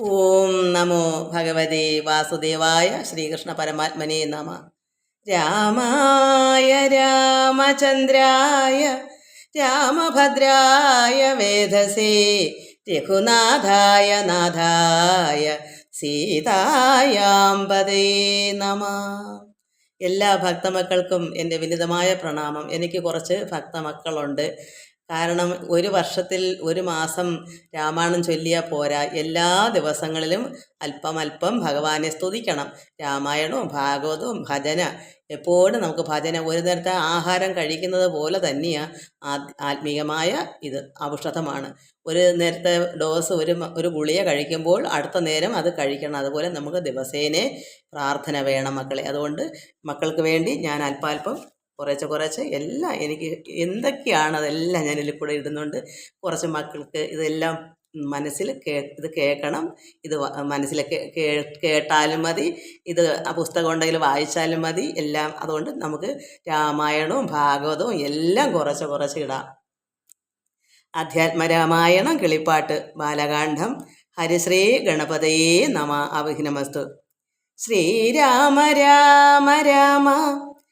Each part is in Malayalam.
ഓം നമോ ഭഗവതേ വാസുദേവായ ശ്രീകൃഷ്ണ പരമാത്മനെ നമ. രാമായ രാമചന്ദ്രായ രാമഭദ്രായ വേദസേ രഘുനാഥായ നാഥായ സീതായാമ്പതേ നമ. എല്ലാ ഭക്തമക്കൾക്കും എന്റെ വിനിതമായ പ്രണാമം. എനിക്ക് കുറച്ച് ഭക്തമക്കളുണ്ട്. കാരണം ഒരു വർഷത്തിൽ ഒരു മാസം രാമായണം ചൊല്ലിയാൽ പോരാ. എല്ലാ ദിവസങ്ങളിലും അല്പം അല്പം ഭഗവാനെ സ്തുതിക്കണം. രാമായണവും ഭാഗവതവും ഭജന. എപ്പോഴും നമുക്ക് ഭജന ഒരു നേരത്തെ ആഹാരം കഴിക്കുന്നത് പോലെ തന്നെയാണ് ആത്മീയമായ ഇത് ഔഷധമാണ്. ഒരു നേരത്തെ ഡോസ് ഒരു ഒരു ഗുളിയ കഴിക്കുമ്പോൾ അടുത്ത നേരം അത് കഴിക്കണം. അതുപോലെ നമുക്ക് ദിവസേനെ പ്രാർത്ഥന വേണം മക്കളെ. അതുകൊണ്ട് മക്കൾക്ക് വേണ്ടി ഞാൻ അല്പാൽപ്പം കുറേശ്ശെ കുറേശ്ശെ എല്ലാം എനിക്ക് എന്തൊക്കെയാണ് അതെല്ലാം ഞാൻ ഇതിൽ കൂടെ ഇടുന്നുണ്ട്. കുറച്ച് മക്കൾക്ക് ഇതെല്ലാം മനസ്സിൽ കേ ഇത് കേൾക്കണം. ഇത് മനസ്സിൽ കേട്ടാലും മതി. ഇത് ആ പുസ്തകം ഉണ്ടെങ്കിൽ വായിച്ചാലും മതി. എല്ലാം അതുകൊണ്ട് നമുക്ക് രാമായണവും ഭാഗവതവും എല്ലാം കുറച്ച് കുറച്ച് ഇടാം. അധ്യാത്മരാമായണം കിളിപ്പാട്ട് ബാലകാന്ഡം. ഹരിശ്രീ ഗണപതയേ നമ. അവിഘ്നമസ്തു ശ്രീരാമ രാമ രാമ.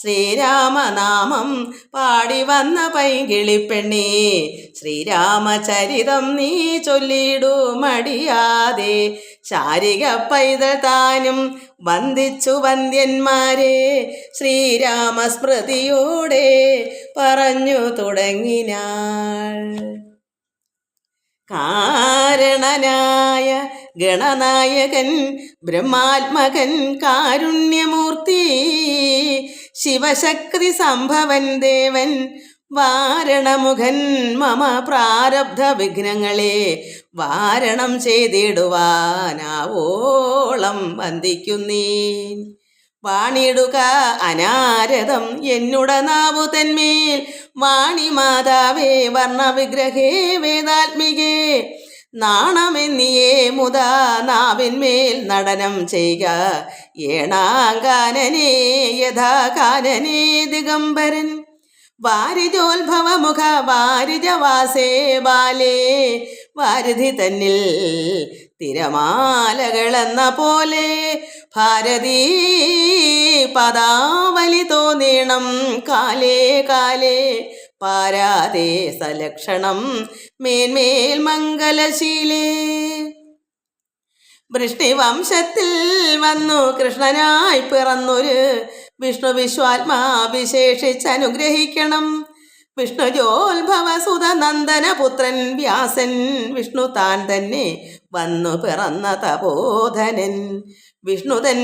ശ്രീരാമനാമം പാടി വന്ന പൈകിളിപ്പെണ്ണേ ശ്രീരാമചരിതം നീ ചൊല്ലിടൂ മടിയാതെ ശാരിക പൈതൽ താനും വന്ദിച്ചു വന്ദ്യന്മാരെ ശ്രീരാമസ്മൃതിയോടെ പറഞ്ഞു തുടങ്ങിനാൾ. കാരണനായ ഗണനായകൻ ബ്രഹ്മാത്മകൻ കാരുണ്യമൂർത്തി ശിവശക്തി സംഭവൻ ദേവൻ വാരണമുഖൻ മമ പ്രാരബ്ധ വിഘ്നങ്ങളെ വാരണം ചെയ്തിടുവാനാവോളം വന്ദിക്കുന്നീ വാണിടുക അനാരതം എന്നുട നാവു തന്മേൽ വാണി മാതാവേ വർണവിഗ്രഹേ വേദാത്മികേ. നാണമെന്നിയേ മുതാ നാവിന്മേൽ നടനം ചെയ്യുക. ഏണാങ്കാനനേ യഥാ കാനനേ ദിഗംബരൻ. വാരിജോത്ഭവമുഖ വാരിജവാസേ ബാലേ വാരിധി തന്നിൽ തിരമാലകളെന്ന പോലെ. ഭാരതീ പദാവലി തോന്നീണം കാലേ കാലേ പാരാതെ സലക്ഷണം മേന്മേൽ മംഗലശീലേ. വൃഷ്ണിവംശത്തിൽ വന്നു കൃഷ്ണനായി പിറന്നൊരു വിഷ്ണു വിശ്വാത്മാ വിശേഷിച്ചനുഗ്രഹിക്കണം വിഷ്ണു ജോത്ഭവ സുത നന്ദന പുത്രൻ വ്യാസൻ വിഷ്ണു താൻ തന്നെ വന്നു പിറന്ന തപോധനൻ. വിഷ്ണുതൻ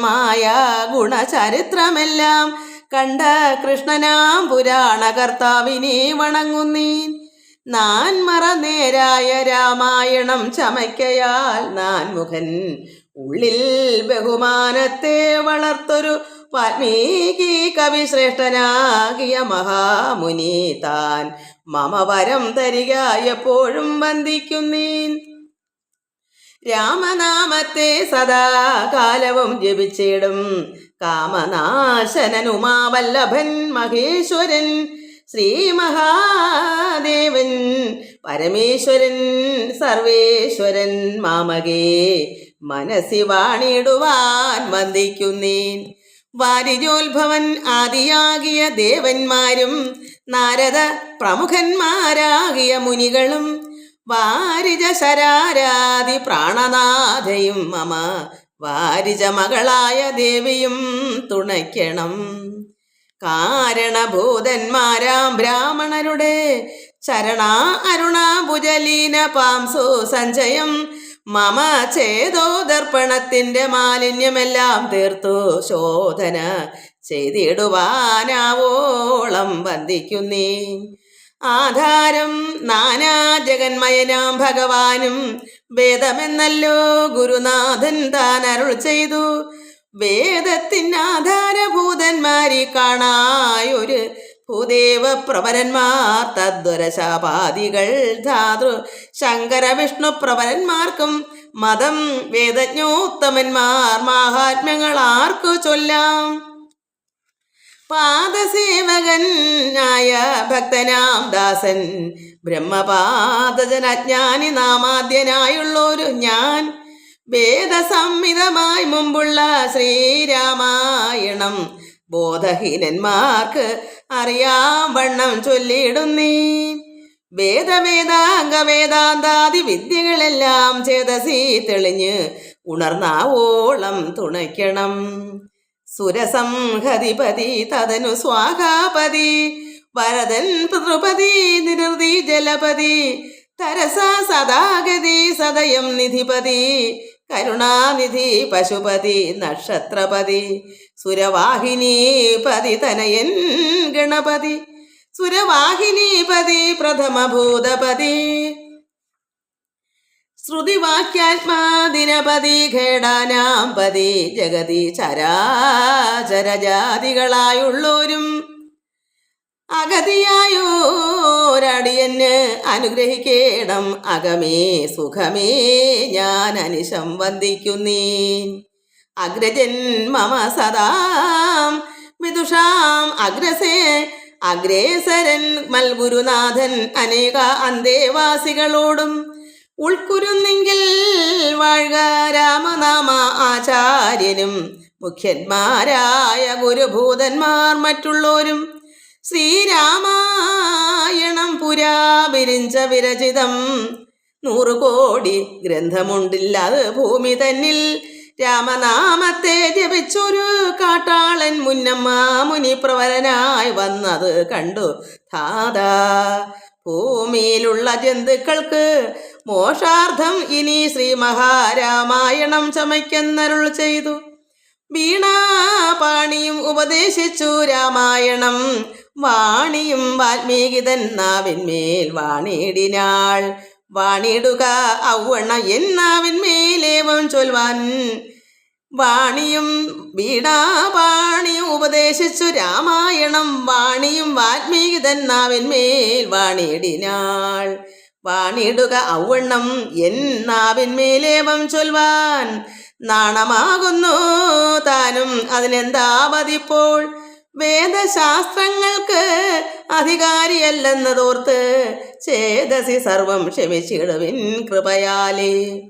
മായ ഗുണചരിത്രമെല്ലാം കണ്ട കൃഷ്ണനാം പുരാണകർത്താവിനെ വണങ്ങുന്നീൻ. നാൻ മറനേരായ രാമായണം ചമയ്ക്കയാൽ നാൻ മുഖൻ ഉള്ളിൽ ബഹുമാനത്തെ വളർത്തൊരു വാൽമീകി കവിശ്രേഷ്ഠനാകിയ മഹാമുനി താൻ മമ വരം തരിക എപ്പോഴും വന്ദിക്കുന്നീൻ. രാമനാമത്തെ സദാ കാലവും ജപിച്ചിടും. കാമനാശനൻ ഉമാവല്ലഭൻ മഹേശ്വരൻ ശ്രീ മഹാദേവൻ പരമേശ്വരൻ സർവേശ്വരൻ മാമകേ മനസ്സി വാണിടുവാൻ വന്ദിക്കുന്നേൻ. വാരിജോത്ഭവൻ ആദിയാകിയ ദേവന്മാരും നാരദ പ്രമുഖന്മാരാകിയ മുനികളും വാരിജ ശരാരാതി പ്രാണനാഥയും മമ വാരിജ മകളായ ദേവിയും തുണയ്ക്കണം. കാരണഭൂതന്മാരാം ബ്രാഹ്മണരുടെ ചരണ അരുണാഭുജലീന പാംസു സഞ്ജയം. മമ ചേതോ ദർപ്പണത്തിന്റെ മാലിന്യമെല്ലാം തീർത്തു. ശോധന ചെയ്തിടുവാനാവോളം വന്ദിക്കുന്നേ. ആധാരം നാനാ ജഗന്മയനാം ഭഗവാനും വേദമെന്നല്ലോ ഗുരുനാഥൻ താൻ അരുൾ ചെയ്തു. വേദത്തിൻ ആധാരഭൂതന്മാരി കാണായൊരു ഭൂദേവ പ്രവരന്മാർ തദ്വരശാപാദികൾ ധാതൃ ശങ്കര വിഷ്ണു പ്രവരന്മാർക്കും മതം വേദജ്ഞോത്തമന്മാർ മഹാത്മ്യങ്ങൾ ആർക്കു ചൊല്ലാം? പാദസേവകനായ ഭക്തനാം ദാസൻ. ബ്രഹ്മപാദജനജ്ഞാനി നാമാദ്യനായുള്ളൊരു ഞാൻ. വേദസംഹിതമായി മുമ്പുള്ള ശ്രീരാമായണം. ബോധഹീനന്മാർക്ക് അറിയാം വണ്ണം ചൊല്ലിയിടുന്നീ. വേദവേദാംഗ വേദാന്താദി വിദ്യകളെല്ലാം ചേതസി തെളിഞ്ഞ് ഉണർന്നാവോളം തുണയ്ക്കണം. സുരസംഹതിപതി തതനു സ്വാഹാപതി വരദൻ പിതൃപതി നിരുതി ജലപതി. തരസ സദാഗതി സദയം നിധിപതി. കരുണാനിധി പശുപതി നക്ഷത്രപതി. സുരവാഹിനി പതി തനയൻ ഗണപതി. സുരവാഹിനി പതി പ്രഥമഭൂതപതി. ശ്രുതിവാക്യാത്മാദിനപതി ഖേടാനാം പതി ജഗതി ചരാചരജാതികളായുള്ളോരും അഗതിയായോരടിയന് അനുഗ്രഹിക്കേടം അകമേ സുഖമേ ഞാൻ അനിശം വന്ദിക്കുന്നീ അഗ്രജൻ മമ സദാം വിദുഷാം അഗ്രസേ അഗ്രേസരൻ മൽഗുരുനാഥൻ അനേക അന്തേവാസികളോടും ഉൾക്കുരുന്നെങ്കിൽ വാഴ്ക രാമനാമ ആചാര്യനും മുഖ്യന്മാരായ ഗുരുഭൂതന്മാർ മറ്റുള്ളോരും. ശ്രീരാമായണം പുരാ വിരിഞ്ച വിരചിതം. നൂറു കോടി ഗ്രന്ഥമുണ്ടില്ല ഭൂമി തന്നിൽ. രാമനാമത്തെ ജപിച്ചൊരു കാട്ടാളൻ മുന്നമ്മ മുനി പ്രവരനായി വന്നത് കണ്ടു. ധാതാ ഭൂമിയിലുള്ള ജന്തുക്കൾക്ക് മോഷാർത്ഥം ഇനി ശ്രീ മഹാരാമായണം ചമയ്ക്കെന്നരുൾ ചെയ്തു. വീണാപാണിയും ഉപദേശിച്ചു രാമായണം. വാണിയും വാൽമീകിതൻ നാവിന്മേൽ വാണിടിനാൾ. വാണിടുക ഔവണ എന്നാവിന്മേലേവം ചൊൽവാൻ. വാണിയും വീണാപാണിയും ഉപദേശിച്ചു രാമായണം. വാണിയും വാൽമീകിതൻ നാവിന്മേൽ വാണിടിനാൾ. വാണിടുക ഔവണ്ണം എൻ എന്നാവിന്മേലേവം ചൊൽവാൻ. നാണമാകുന്നു താനും അതിനെന്താ മതിപ്പോൾ വേദശാസ്ത്രങ്ങൾക്ക് അധികാരിയല്ലെന്നതോർത്ത് ചേതസി സർവം ക്ഷമിച്ചിടുവിൻ കൃപയാലേ.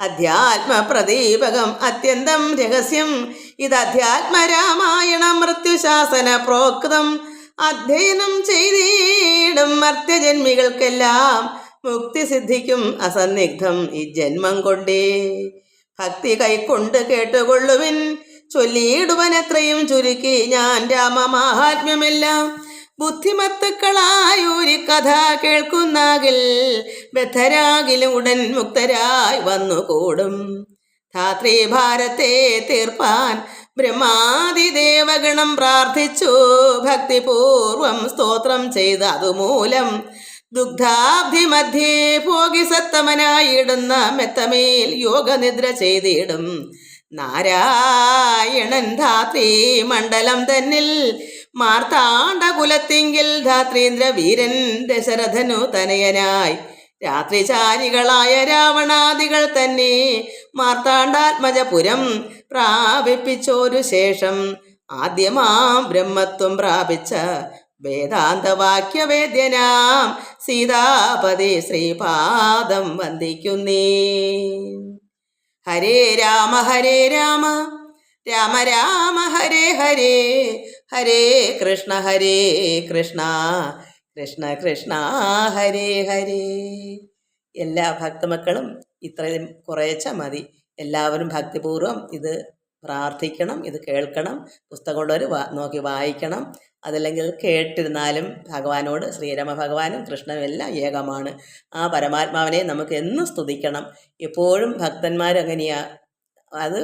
അധ്യാത്മപ്രദീപകം അത്യന്തം രഹസ്യം. ഇത് അധ്യാത്മരാമായണ മൃത്യുശാസന പ്രോക്തം. അധ്യയനം ചെയ്തിടും മർത്യജന്മികൾക്കെല്ലാം മുക്തി സിദ്ധിക്കും അസന്നിഗ്ധം ഈ ജന്മം കൊണ്ടേ. ഭക്തി കൈക്കൊണ്ട് കേട്ടുകൊള്ളുവിൻ ചൊല്ലിയിടുവൻ എത്രയും ചുരുക്കി. ഞാൻ രാമമാഹാത്മ്യമെല്ലാം ബുദ്ധിമത്തുക്കളായൊരു കഥ കേൾക്കുന്നാകിൽ ബദ്ധരാകിലും ഉടൻ മുക്തരായി വന്നുകൂടും. ധാത്രി ഭാരത്തെ തീർപ്പാൻ ബ്രഹ്മാതിദേവഗണം പ്രാർത്ഥിച്ചു. ഭക്തിപൂർവം സ്തോത്രം ചെയ്ത് അതുമൂലം ദുഗ്ധാബ്ധി മധ്യേ ഭോഗി സത്തമനായിടുന്ന മെത്തമേൽ യോഗനിദ്ര ചെയ്തിടും. നാരായണൻ ധാത്രി മണ്ഡലം തന്നിൽ മാർത്താണ്ഡ കുലത്തിങ്കിൽ ധാത്രീന്ദ്ര വീരൻ ദശരഥനു തനയനായി. രാത്രിചാരികളായ രാവണാദികൾ തന്നെ മാർത്താണ്ഡാത്മജപുരം പ്രാപിപ്പിച്ചോരു ശേഷം ആദ്യമാം ബ്രഹ്മത്വം പ്രാപിച്ച വേദാന്തവാക്യവേദ്യനാം സീതാപതി ശ്രീപാദം വന്ദിക്കുന്നേ. ഹരേ രാമ ഹരേ രാമ രാമ രാമ ഹരേ ഹരേ ഹരേ കൃഷ്ണ ഹരേ കൃഷ്ണ കൃഷ്ണ കൃഷ്ണ ഹരേ ഹരേ. എല്ലാ ഭക്തമക്കളും ഇത്രയും കുറേച്ച മതി. എല്ലാവരും ഭക്തിപൂർവം ഇത് പ്രാർത്ഥിക്കണം ഇത് കേൾക്കണം പുസ്തകമുള്ളവർ നോക്കി വായിക്കണം. അതല്ലെങ്കിൽ കേട്ടിരുന്നാലും ഭഗവാനോട് ശ്രീരാമ ഭഗവാനും കൃഷ്ണനും എല്ലാം ഏകമാണ്. ആ പരമാത്മാവിനെ നമുക്ക് എന്നും സ്തുതിക്കണം. എപ്പോഴും ഭക്തന്മാരങ്ങനെയാണ് അത്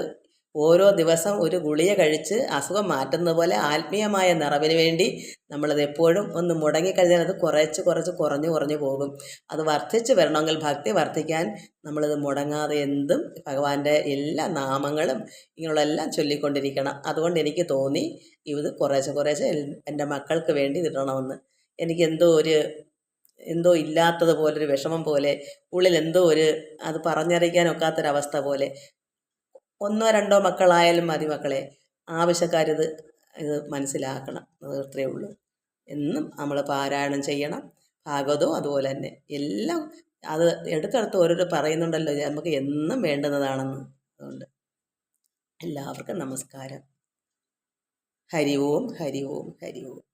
ഓരോ ദിവസം ഒരു ഗുളിക കഴിച്ച് അസുഖം മാറ്റുന്ന പോലെ ആത്മീയമായ നിറവിന് വേണ്ടി നമ്മളത് എപ്പോഴും ഒന്ന് മുടങ്ങിക്കഴിഞ്ഞാൽ അത് കുറച്ച് കുറച്ച് കുറഞ്ഞു കുറഞ്ഞു പോകും. അത് വർദ്ധിച്ചു വരണമെങ്കിൽ ഭക്തി വർദ്ധിക്കാൻ നമ്മളത് മുടങ്ങാതെ എന്തും ഭഗവാന്റെ എല്ലാ നാമങ്ങളും ഇങ്ങനെയുള്ള എല്ലാം ചൊല്ലിക്കൊണ്ടിരിക്കണം. അതുകൊണ്ട് എനിക്ക് തോന്നി ഇത് കുറേശ്ശെ കുറേശ്ശെ എന്റെ മക്കൾക്ക് വേണ്ടി ഇടണമെന്ന്. എനിക്ക് എന്തോ ഒരു എന്തോ ഇല്ലാത്തതുപോലൊരു വിഷമം പോലെ ഉള്ളിൽ എന്തോ ഒരു അത് പറഞ്ഞറിയിക്കാനൊക്കാത്തൊരവസ്ഥ പോലെ. ഒന്നോ രണ്ടോ മക്കളായാലും മതി മക്കളെ. ആവശ്യക്കാരിത് ഇത് മനസ്സിലാക്കണം. അത് അത്രയേ ഉള്ളൂ. എന്നും നമ്മൾ പാരായണം ചെയ്യണം. ഭാഗവതവും അതുപോലെ തന്നെ. എല്ലാം അത് എടുത്തെടുത്ത് ഓരോരോ പറയുന്നുണ്ടല്ലോ. നമുക്ക് എന്നും വേണ്ടുന്നതാണെന്ന്. അതുകൊണ്ട് എല്ലാവർക്കും നമസ്കാരം. ഹരി ഓം ഹരി ഓം ഹരി ഓം.